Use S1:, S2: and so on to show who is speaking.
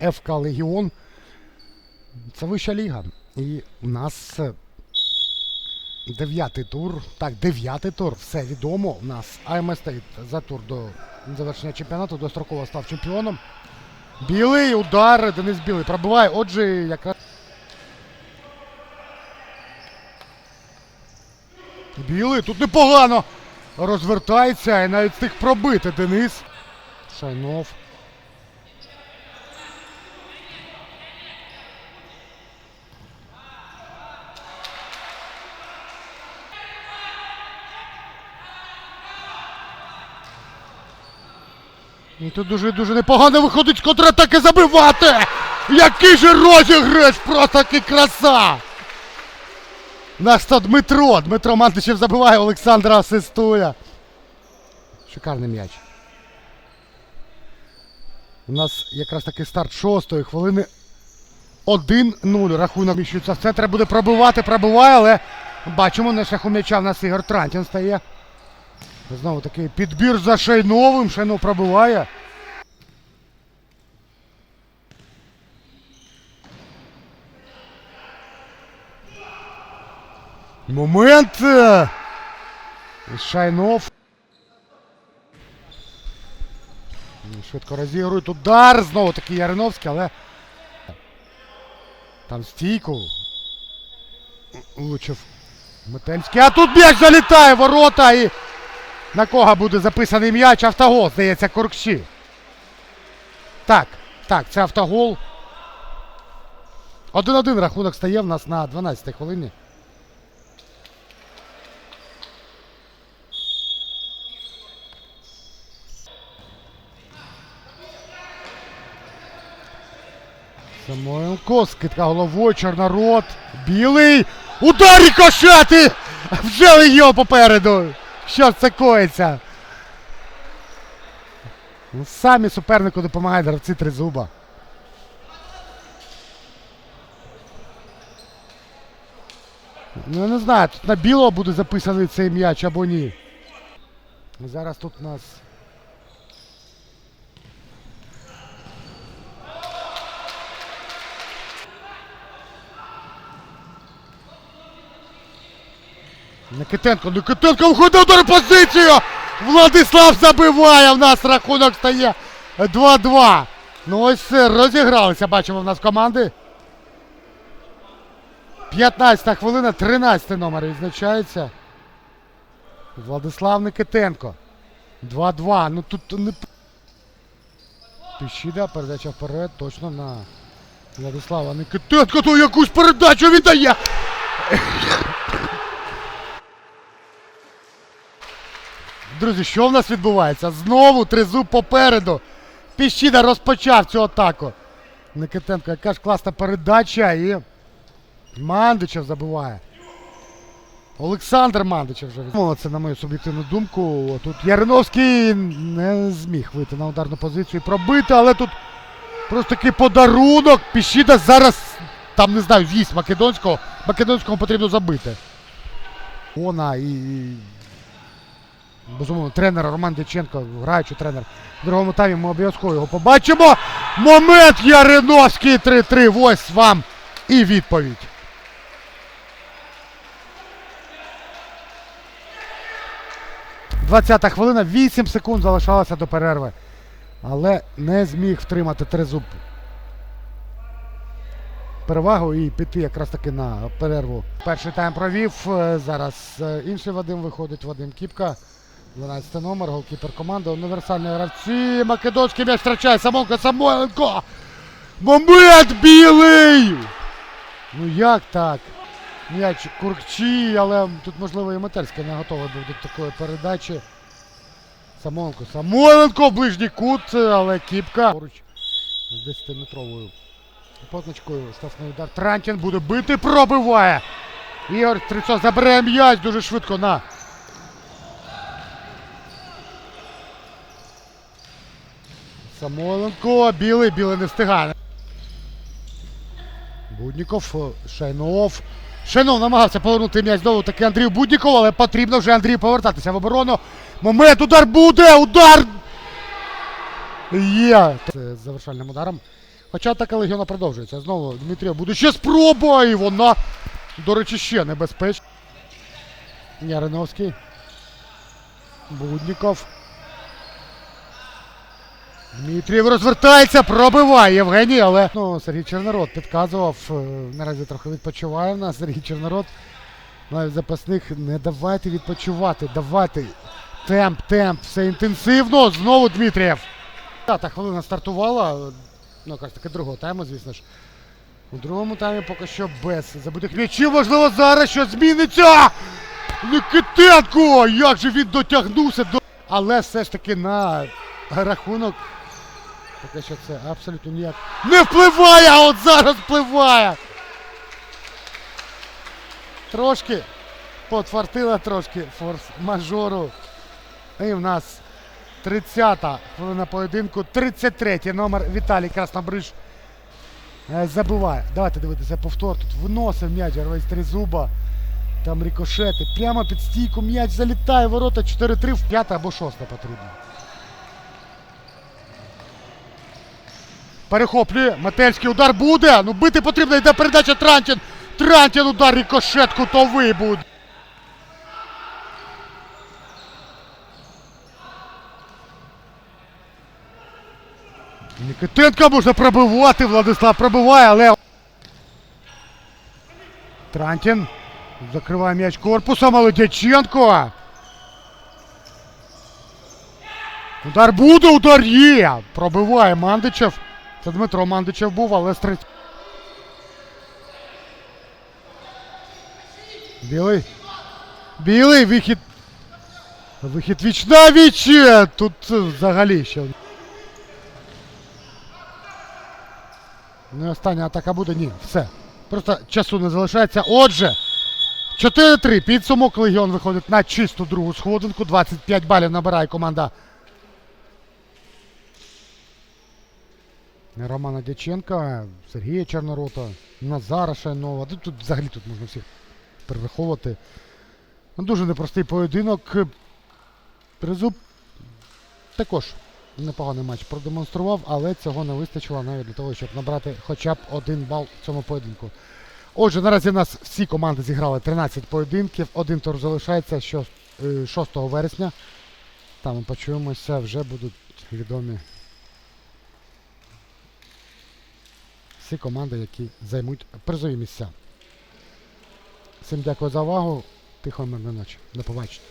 S1: А ФК Легіон це вища ліга. І у нас е, дев'ятий тур. Так, дев'ятий тур. Все відомо. У нас АМ стоїть за тур до завершення чемпіонату, достроково став чемпіоном. Білий удар. Денис Білий пробиває. Отже, якраз. Білий тут непогано розвертається і навіть встиг пробити Денис. Шайнов. І тут дуже дуже непогано виходить контратаки забивати! Який же розіграш! Просто таки краса! Наш то Дмитро. Дмитро Мантичев забиває, Олександра асистує. Шикарний м'яч. У нас якраз таки старт шостої хвилини. 1-0. Рахунок міщується в центр. Буде пробивати, пробиває, але бачимо, на шляху м'яча в нас Ігор Трантін стає. Знову такий підбір за Шайновим. Шайнов пробиває. Момент. Шайнов. Швидко розігрують удар. Знову такий Яриновський, але. Там стійку. Влучив Метельський. А тут м'яч залітає ворота і. На кого буде записаний м'яч? Автогол, здається, Куркші. Так, так, це автогол. 1-1 рахунок стає в нас на 12-й хвилині. Самойленко, скидка головою, Чорнорот, білий, удар рикошети! Вже легіон попереду! Що це коїться? Ну, самі супернику допомагають гравці тризуба. Ну я не знаю, тут на білого буде записаний цей м'яч або ні. Зараз тут у нас Никитенко, Никитенко виходить удар позицію! Владислав забиває, в нас рахунок стає 2-2. Ну ось розігралися, бачимо в нас команди. 15 хвилина, 13 номер відзначається. Владислав Никитенко. 2-2. Ну тут не. Піщіда, передача вперед, точно на Владислава Никитенко. То якусь передачу він Друзі, що в нас відбувається? Знову тризуб попереду. Піщіда розпочав цю атаку. Никитенко, яка ж класна передача і. Мандичев забиває. Олександр Мандичев вже. Це на мою суб'єктивну думку. Тут Яриновський не зміг вийти на ударну позицію і пробити, але тут просто такий подарунок. Піщіда зараз там не знаю, з'їсть Македонського. Македонському потрібно забити. Вона і. Безумовно, тренер Роман Дяченко, граючий тренер. В другому таймі ми обов'язково його побачимо. Момент Яриновський 3-3. Ось вам і відповідь. Двадцята хвилина, 8 секунд залишалося до перерви. Але не зміг втримати тризуб перевагу і піти якраз таки на перерву. Перший тайм провів. е, Зараз е, інший Вадим виходить, Вадим Кіпка. 12 номер, голкіпер команди, універсальні гравці. Македонський м'яч втрачає Самонко, Самойленко! Момент білий! Ну як так? М'яч куркчі, але тут, можливо, і Метельський не готовий був до такої передачі. Самойленко, Самойленко, ближній кут, але Кіпка. Поруч з 10-метровою позначкою штрафний удар. Трантін буде бити, пробиває. Ігор Трицов забере м'яч дуже швидко на Самойленко, білий, білий не встигає. Будніков, Шайнов. Шайнов намагався повернути м'яч знову таки Андрію Буднікову, але потрібно вже Андрію повертатися в оборону. Момент, удар буде! Удар! Є! Це з завершальним ударом. Хоча атака легіона продовжується. Знову Дмитрія буде ще спроба, і вона, до речі, ще небезпечна. Яриновський. Будніков. Дмитрієв розвертається, пробиває Євгеній, але ну, Сергій Чорнород підказував. е, Наразі трохи відпочиває в нас Сергій Чорнород. Навіть запасних не давайте відпочивати, давайте. Темп, темп, все інтенсивно. Знову Дмитрієв. Та хвилина стартувала. Ну, якась таки другого тайму, звісно ж. У другому таймі поки що без забитих м'ячів. Можливо, зараз щось зміниться. Никитенко! Як же він дотягнувся до. Але все ж таки на рахунок. Поки що це абсолютно ніяк не впливає, а от зараз впливає. Трошки потвартила трошки форс-мажору. І в нас 30-та хвилина поєдинку. 33-й номер Віталій Краснобриж е, забиває. Давайте дивитися повтор. Тут виносив м'яч Арвейс Тризуба. Там рикошети. Прямо під стійку м'яч залітає. Ворота 4-3 в п'яте або шосте потрібно. Перехоплює. Метельський удар буде. Ну бити потрібно. Йде передача Трантін. Трантін удар рикошет кутовий буде. Нікітенка можна пробивати. Владислав пробиває, але. Трантін. Закриває м'яч корпусом, але Дяченко. Удар буде, удар є. Пробиває Мандичев. Це Дмитро Мандичев був, але стрить. Білий. Білий вихід. Вихід віч на віч. Тут взагалі ще. Не остання атака буде, ні. Все. Просто часу не залишається. Отже. 4-3. Підсумок Легіон виходить на чисту другу сходинку. 25 балів набирає команда Романа Дяченка, Сергія Чорнорота, Назара Шайнова. Тут, тут взагалі тут можна всіх перераховувати. Ну, Дуже непростий поєдинок. Тризуб також непоганий матч продемонстрував, але цього не вистачило навіть для того, щоб набрати хоча б один бал в цьому поєдинку. Отже, наразі в нас всі команди зіграли 13 поєдинків. Один тур залишається що, е, 6 вересня. Там почуємося, вже будуть відомі всі команди, які займуть призові місця. Всім дякую за увагу. Тихо мирної ночі. До побачення.